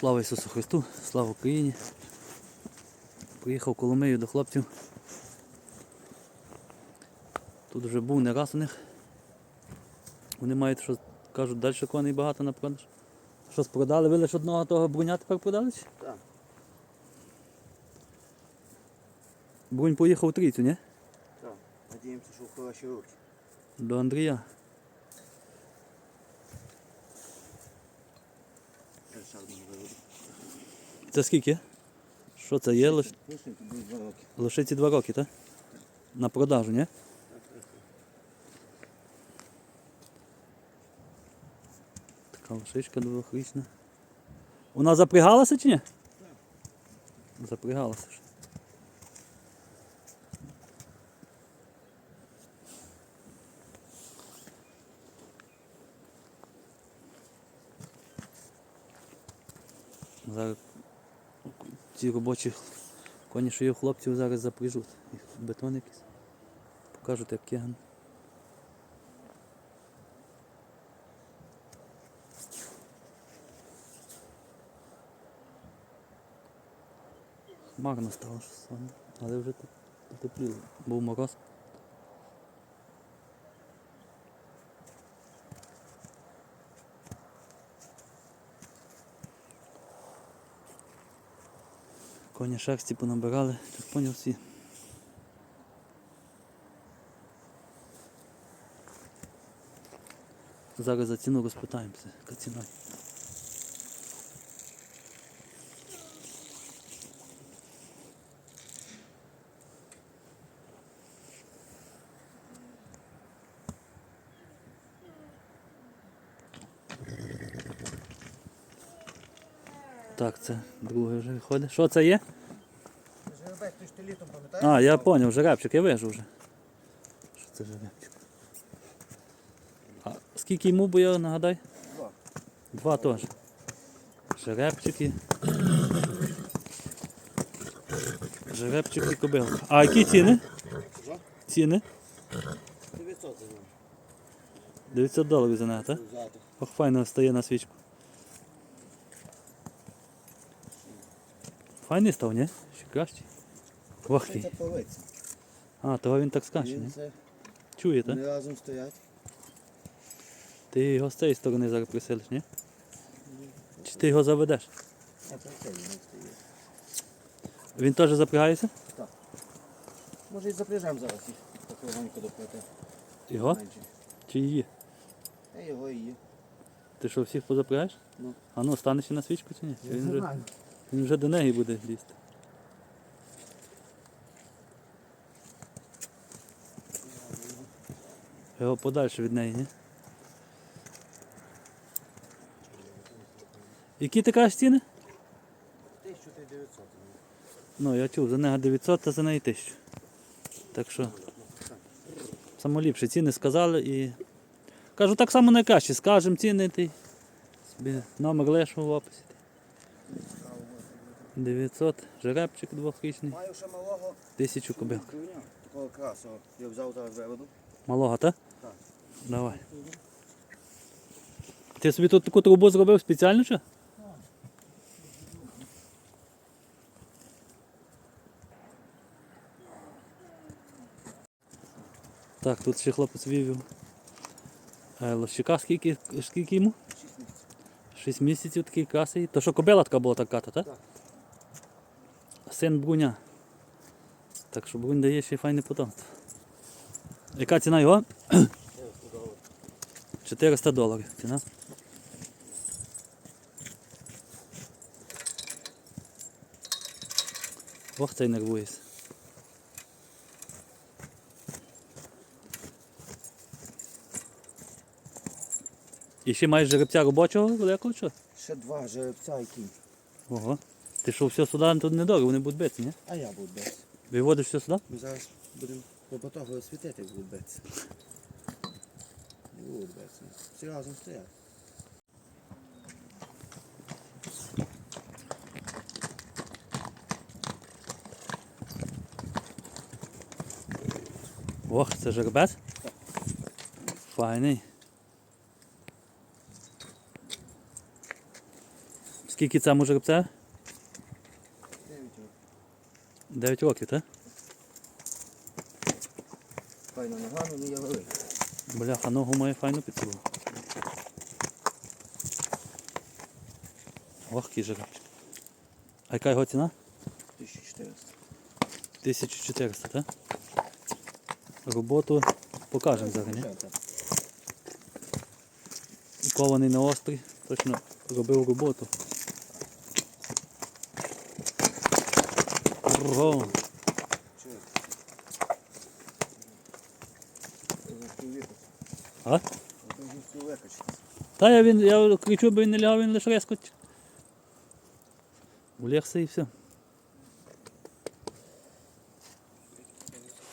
Слава Ісусу Христу, слава Україні. Приїхав в Коломию до хлопців. Тут вже був не раз у них. Вони мають, що кажуть, далі коней багато на продаж. Щось продали, ви лише одного того бруня тепер продали? Так. Брунь поїхав у трійцю, ні? Так. Надіємося, що в хороші руки. До Андрія. Це скільки? Що це є? Лиш... Пустим, тут буде два роки. Лише ці два роки, так? На продажу, ні? Така лошичка двохрічна. Вона запрягалася чи ні? Запрягалася Зараз ці робочі коні, що є хлопців, зараз запряжуть. Їх бетон якийсь. Покажуть, як кеган. Хмарно стало але вже тут потепліло. Був мороз. Коні шерсті понабирали, так поняв всі. Зараз за ціну розпитаємося, яка ціна. Це другий вже виходить. Що це є? Жеребець, ти ж ти літом пам'ятаєш? А, я зрозумів, жеребчик, я вижу вже. Що це жеребчик? А скільки йому, бо я нагадай? Два. Два теж. Жеребчики. Жеребчик і кобилка. А які ціни? Ціни? 900 за нього. 900 доларів за неї, так? Файно стає на свічку. Файний став, ні? Ще кращий. Це ти. А, того він так скаче, Він ні? це, Чує, так? вони разом стоять. Ти його з цієї сторони зараз приселиш, ні? Чи ти його заведеш? А це це він стоїть. Він теж запрягається? Так. Може і запряжемо зараз їх. Покриванько доплати. Його? Менше. Чи її? Я його і є. Ти що, всіх позапрягаєш? Ну. А ну, станеш ще на свічку чи ні? Чи Я він, вже, знаю. Він вже до неї буде лізти. Його подальше від неї, ні? Які ти кажеш ціни? 1900. Ну, я чув, за нього 900, а за неї 1000. Так що, самоліпші ціни сказали і. Кажу, так само найкраще, скажемо ціни ти. Собі номер лишу в описі. 900, жеребчик двохрічний, Маю ще малого. 1000 кобил. Такого красного. Я взяв зараз виведу. Малого, так? Так. Давай. Ти собі тут таку трубу зробив спеціально чи? Так, тут ще хлопець вивів. Лощика скільки, скільки йому? 6 місяців. 6 місяців такий красий. То що кобила така була така, так? Так. Син Бруня. Так що Брунь дає ще й файне потомство. Яка ціна його? 400 доларів ціна. Ох, цей нервується. І ще маєш жеребця робочого великого що? Ще два жеребця і кінь. Ого. Ти що все сюди тут недорого, вони будуть битися, ні? А я буду без. Виводиш все сюди? Ми зараз будемо попотого освітити, як будуть битися. Не будуть битися. Всі разом стоять. Ох, це жеребець? Файний. Скільки жеребце? Дев'ять років. 9 років, так? Файна нога, ну я великий. Бляха, ногу має файну підсилу. Ох, який жеребчик. А яка його ціна? 1400. 1400, так? Роботу покажемо зараз, ні? Кований на острий, точно робив роботу. Ого, а? Та я він, я кричу, бо він не лягав, він лише резко. ч- Улегся і все.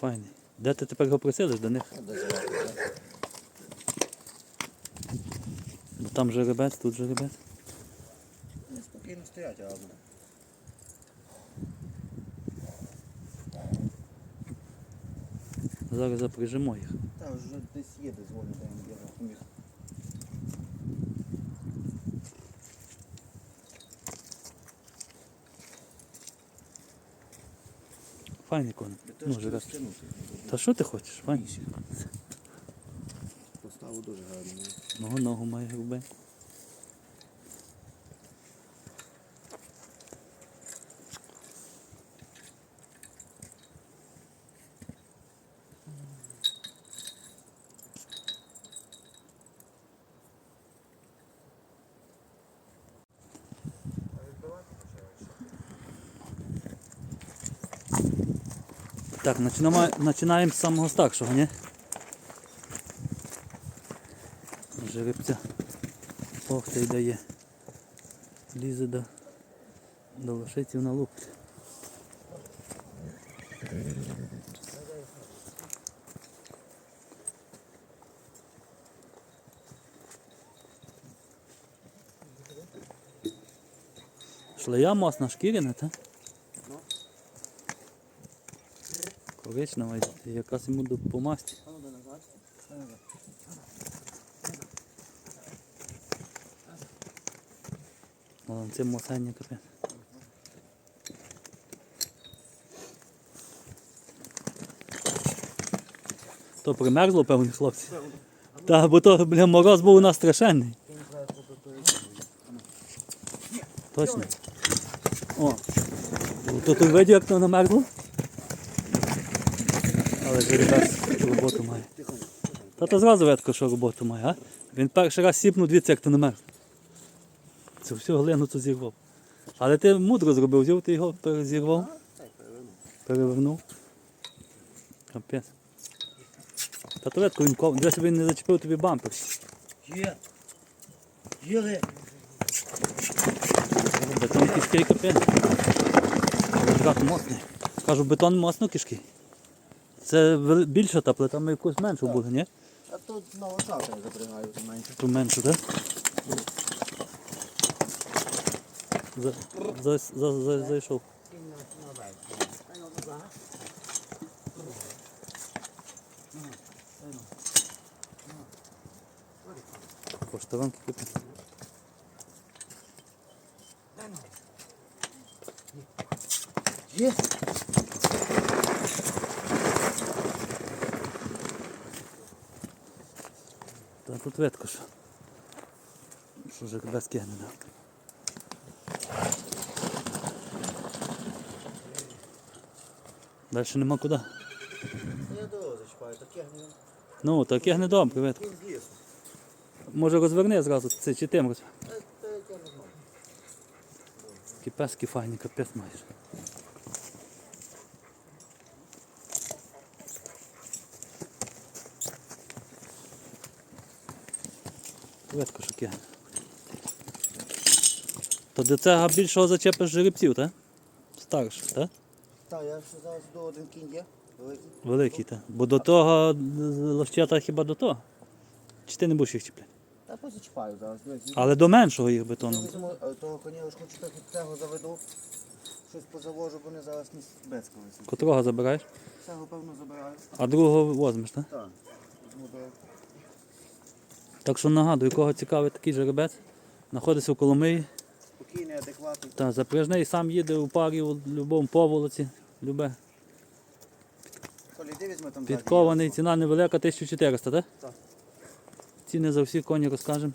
Файний. Де ти тепер його приселиш до них? Там жеребець, тут жеребець. Спокійно стоять, а Зараз запряжемо їх. Та вже десь є, там я поміг. Файний коник. Ну, жеребець. розтягнути. Та що ти хочеш? Файний. Поставу дуже гарно. Ногу ногу має грубе. Так, починаємо, з самого старшого, ні? Жеребця. Ох, ти дає. Лізе до, до лошиців на лук. Шлея масна шкіряна, та? Ну. І якась йому до помасті. А назад. Назад. Вон це мосання капець. То примерзло, певні хлопці. Так, бо то, бля, мороз був у нас страшенний. Точно. О. То ти видів, як то намерзло? Але роботу має. Та то зразу видко, що роботу має, а? Він перший раз сіпнув, дивіться, як то намерзло. Це всю глину тут зірвав. Але ти мудро зробив, взяв ти його перезірвав, перевернув. Капець. Та то видко він ков, десь він не зачепив тобі бампер. Є. Є. Бетон кишки капець. Трак моцний. Кажу, бетон моцно кишки. Це більша та плита, ми якусь меншу були, ні? А тут на лошата я запрягаю менше. Ту меншу, так? За, за, за, за, зайшов. Поштованки кипить. Є. Тут що. Що вже без кигне, да. Далі нема куди. Я до зачіпаю, таке не Ну, так ветко. він з'їсть. Може розверни зразу, це чи тим роз... Та та яке не знаю. Такі пески файні, капець маєш. Ветко що. То до цього більшого зачепиш жеребців, так? Старших, так? Так, я ще зараз до один кінь є. Великий. Великий, так. Бо до того лощата хіба до того. Чи ти не будеш їх чіпляти? Та позачіпаю зараз. Дивись, Але до меншого їх бетону. Візьму е, того коня, я хочу так від цього заведу. Щось позавожу, бо вони зараз не бецькалися. Котрого забираєш, Цього, певно, забираю. а другого возьмеш, так? Так. Візьму до... Так що нагадую, кого цікавий такий жеребець, знаходиться в Коломиї. спокійний, адекватний. Та, запряжний сам їде у парі у будь-якому поволоці. Любе. Підкований, ціна невелика, 1400, так? Так. Ціни за всі коні розкажемо.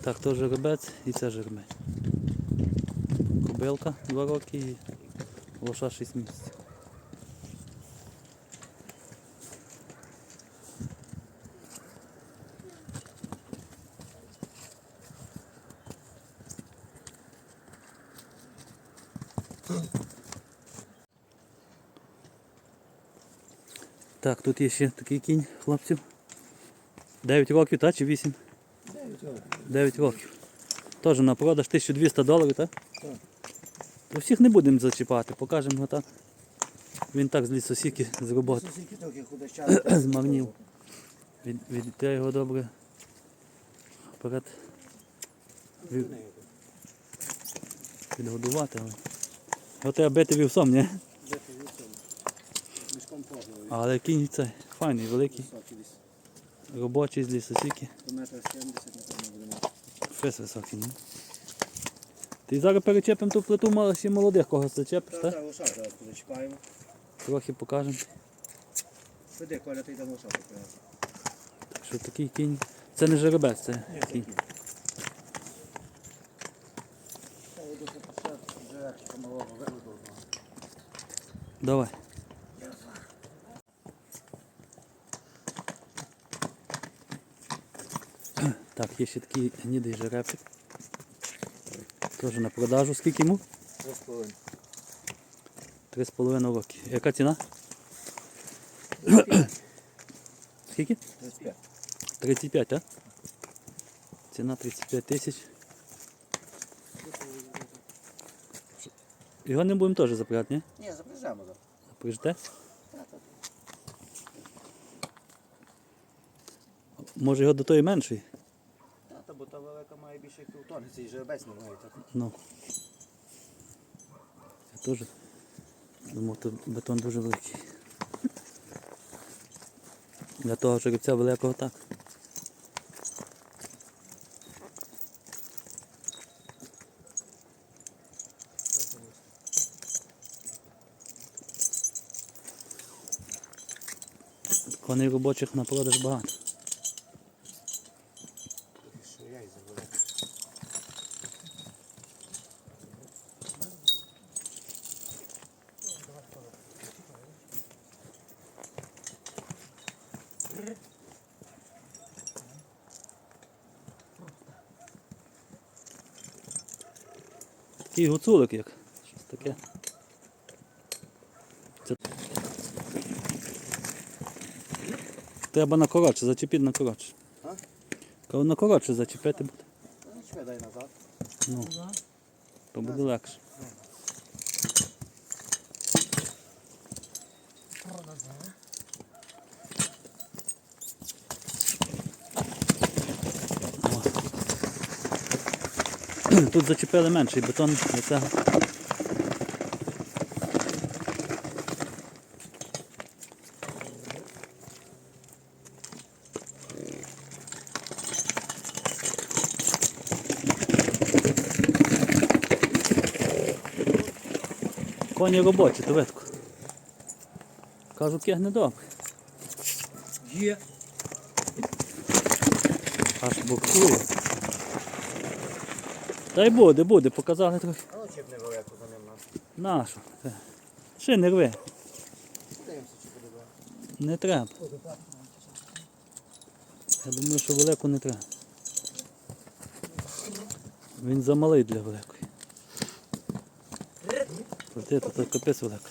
Так, то жеребець і це жеребець. Кобилка 2 роки і лоша 6 місяців. Так, тут є ще такий кінь хлопців. 9 років, та чи 8? 9 років. Теж на продаж 1200 доларів, так? Так. У всіх не будемо зачіпати, покажемо його так. Він так з лісосіки з роботи. Сусіки трохи худощаві. Змагнів. Від, від його добре. Вперед. Від, відгодувати. Його треба бити вівсом, ні? Мішком погнув. Але кінь цей файний, великий, робочий з лісосіки. До метра 70, напевно, буде. Фес високий, ні? Ти зараз перечепимо ту плиту мало- ще молодих когось зачепиш, Та, так? та, лоша зараз позачіпаємо. Трохи покажемо. Ходи, Коля, ти йдемо лоша покажемо. Що такий кінь. Це не жеребець, це кінь. Виведу одного. Давай. Так, є ще такий гнідий жеребчик. Теж на продажу. Скільки йому? Три з половиною. Три з половиною роки. Яка ціна? Скільки? 35. 35, так? Ціна 35 тисяч. Його не будемо теж запрягати, ні? Ні, запряжемо зараз. Прижте? Може його до тої меншої? Та, та, бо та велика має більше як цей жеребець не так. Ну. Я теж думав, то бетон дуже великий. Для того жеребця великого так. Коней робочих на продаж багато. Що я і завелик. Такий гуцулик як. Щось таке. Це... Треба на коротше, зачепити на коротше. На коротше зачепити буде. Ну, дай назад. Ну, то буде легше. Тут зачепили менший бетон для цього. Коні робочі, то видко. Кажу, кегне добре. Є. Аж бокує. Та й буде, буде, показали трохи. А ну чіп невелику за ним. Нашу. Ще не рви. Чи буде добре. Не треба. Я думаю, що велику не треба. Він замалий для великої. Проте тут капець велика.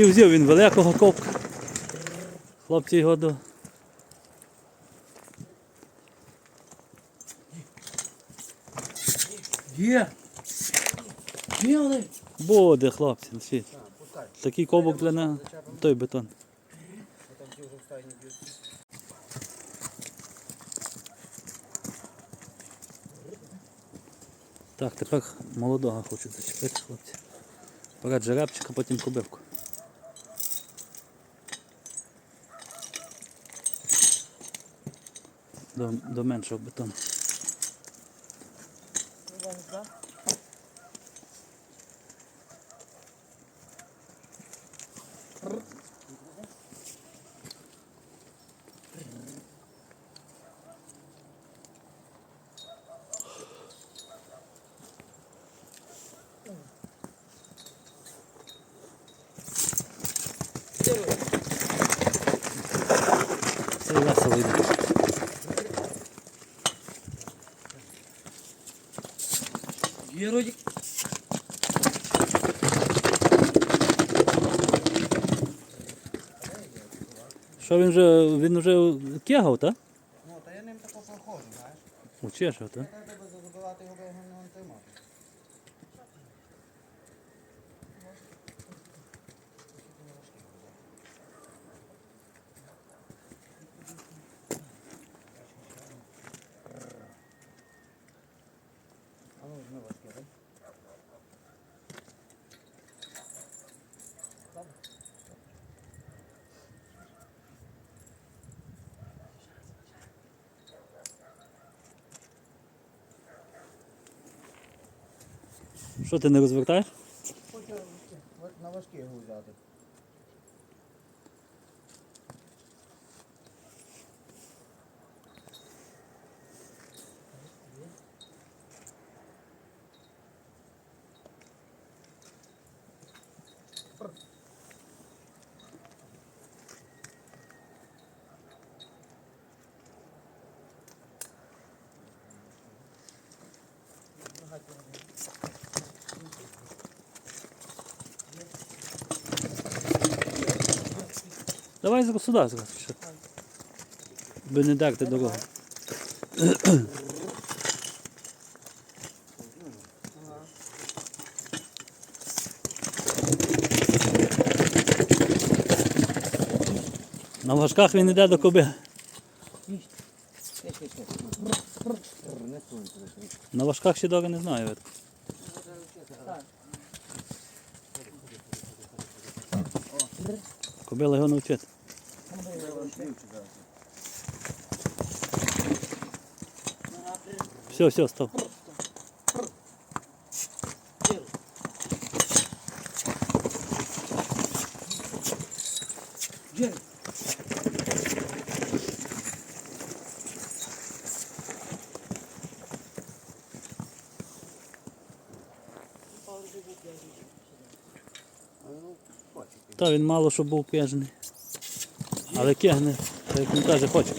Такий взяв він великого ковка. Хлопці його до. Є. Є, Олег. Буде, хлопці, на світ. Такий ковбок для нього, той бетон. Так, тепер молодого хочуть зачепити, хлопці. Перед жеребчика, потім кобивку. До, до меншого бетону. Це весело йде. Є Родік. Що він вже, він вже кегав, так? Ну, та я ним тако проходжу, знаєш. Учешав, так? Треба забивати його, бо його не тримати. А ну, не важке, так? Що ти не розвертаєш? Хочу на важкі взяти. Давай сюди зараз. ще. Би не дерти дорогу. На важках він йде до коби. На важках ще дороги не знаю. видно. Кобила його навчити. Все, все, стоп. Та він мало що був кежний. Але кегне, як він каже, хоче.